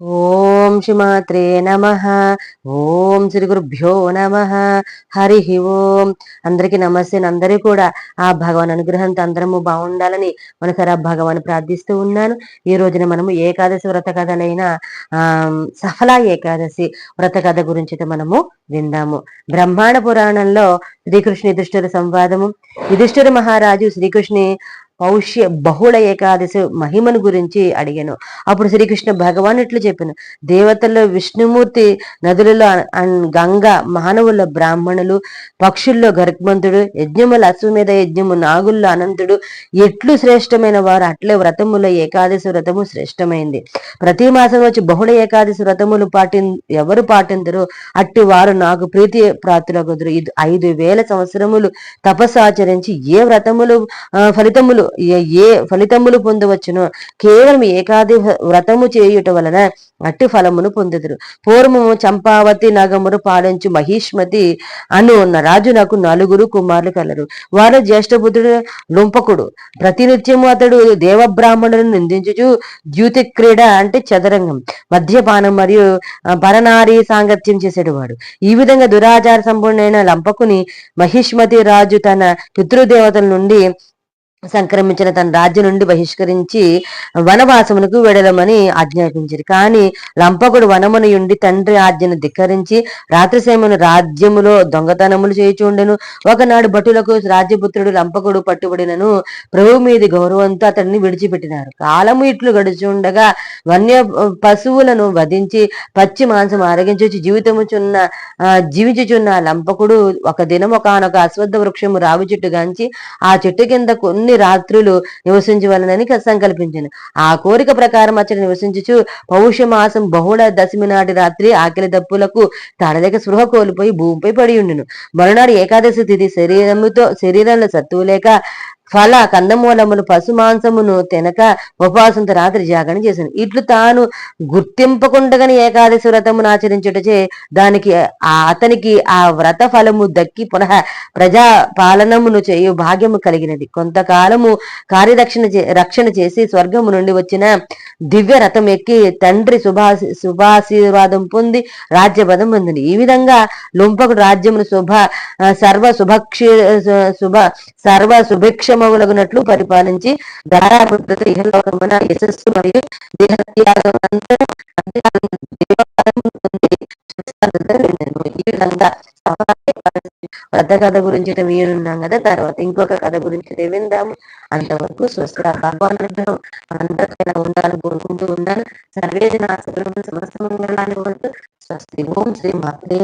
ఓం శ్రీమాత్రే నమ. ఓం శ్రీ గురుభ్యో నమ. హరి ఓం. అందరికీ నమస్తే. అందరూ కూడా ఆ భగవాన్ అనుగ్రహంతో అందరము బాగుండాలని మనసారి భగవాన్ ప్రార్థిస్తూ ఉన్నాను. ఈ రోజున మనము ఏకాదశి వ్రత కథలైన ఆ సఫల ఏకాదశి వ్రత కథ గురించి మనము విందాము. బ్రహ్మాండ పురాణంలో శ్రీకృష్ణ యుధిష్ఠుర సంవాదము. యుధిష్ఠిర మహారాజు శ్రీకృష్ణి పౌష్య బహుళ ఏకాదశి మహిమను గురించి అడిగాను. అప్పుడు శ్రీకృష్ణ భగవాన్ ఇట్లు చెప్పాను. దేవతల్లో విష్ణుమూర్తి నదులలో గంగ మానవుల బ్రాహ్మణులు పక్షుల్లో గర్భమంతుడు యజ్ఞముల అశ్వమేధ యజ్ఞము నాగుల్లో అనంతుడు ఎట్లు శ్రేష్టమైన వారు అట్లే వ్రతముల ఏకాదశి వ్రతము శ్రేష్టమైంది. ప్రతి మాసం వచ్చి బహుళ ఏకాదశి వ్రతములు పాటి ఎవరు పాటిందరో అట్టి వారు నాకు ప్రీతి ప్రాతుల కుదురు ఇది ఐదు వేల సంవత్సరములు తపస్సాచరించి ఏ వ్రతములు ఫలితములు ఏ ఫలితములు పొందవచ్చును కేవలం ఏకాది వ్రతము చేయుట వలన అట్టి ఫలమును పొందుదురు. పూర్వము చంపావతి నగమును పాలించు మహిష్మతి అను ఉన్న రాజు నాకు నలుగురు కుమారులు కలరు. వారు జ్యేష్ఠపుత్రుడు లుంపకుడు. ప్రతినిత్యము అతడు దేవబ్రాహ్మణులను నిందించుచు ద్యూతి క్రీడ అంటే చదరంగం. మద్యపానం మరియు పరనారి సాంగత్యం చేసేడు వాడు ఈ విధంగా దురాచార సంపూర్ణైన లంపకుని మహిష్మతి రాజు తన పితృదేవతల నుండి సంక్రమించిన తన రాజ్యం నుండి బహిష్కరించి వనవాసమునకు వెడలమని ఆజ్ఞాపించారు. కానీ లంపకుడు వనమునుయుండి తండ్రి ఆజ్ఞను ధిక్కరించి రాత్రిసేమను రాజ్యములో దొంగతనములు చేయుచుండెను. ఒకనాడు భటులకు రాజ్యపుత్రుడు లంపకుడు పట్టుబడినను ప్రభు మీది గౌరవంతో అతడిని విడిచిపెట్టినారు. కాలము ఇట్లు గడుచుండగా వన్య పశువులను వధించి పచ్చి మాంసం ఆరగించొచ్చి జీవితము చున్న జీవించుచున్న లంపకుడు ఒక దినం ఒకనొక అశ్వద్ధ వృక్షము రావి చెట్టు గాంచి ఆ చెట్టు కింద కొన్ని కొన్ని రాత్రులు నివసించవలనని సంకల్పించాను. ఆ కోరిక ప్రకారం అతడు నివసించుచు పౌషమాసం బహుళ దశమి నాటి రాత్రి ఆకలి దప్పులకు తడలేక స్పృహ కోల్పోయి భూమిపై పడి ఉండును. మరునాడు ఏకాదశి తిథి శరీరముతో శరీరంలో సత్తువు లేక ఫల కందమూలములు పశు మాంసమును తినక ఉపవాసంతో రాత్రి జాగరణ చేశాను. ఇట్లు తాను గుర్తింపకుండగని ఏకాదశి వ్రతమును ఆచరించుటచే దానికి అతనికి ఆ వ్రత ఫలము దక్కి పునః ప్రజా పాలనమును చేయు భాగ్యము కలిగినది. కొంతకాలము కార్యరక్షణ రక్షణ చేసి స్వర్గము నుండి వచ్చిన దివ్య రథం ఎక్కి తండ్రి శుభాశి శుభాశీర్వాదం పొంది రాజ్యపదం పొందింది. ఈ విధంగా లుంపకుడు రాజ్యమును శుభ సర్వ శుభక్షి శుభ సర్వ సుభిక్ష మోక్షమగులగునట్లు పరిపాలించి ధారాపుత్రత ఇహలోకమున యశస్సు మరియు ఈ విధంగా పెద్ద కథ గురించి వినున్నాం కదా తర్వాత ఇంకొక కథ గురించి విందాము అంతవరకు స్వస్థ భగవాన్ అందరికైనా ఉండాలని కోరుకుంటూ ఉన్నాను సర్వేది నా సమస్త మంగళాన్ని స్వస్తి. ఓం శ్రీ మాత్రే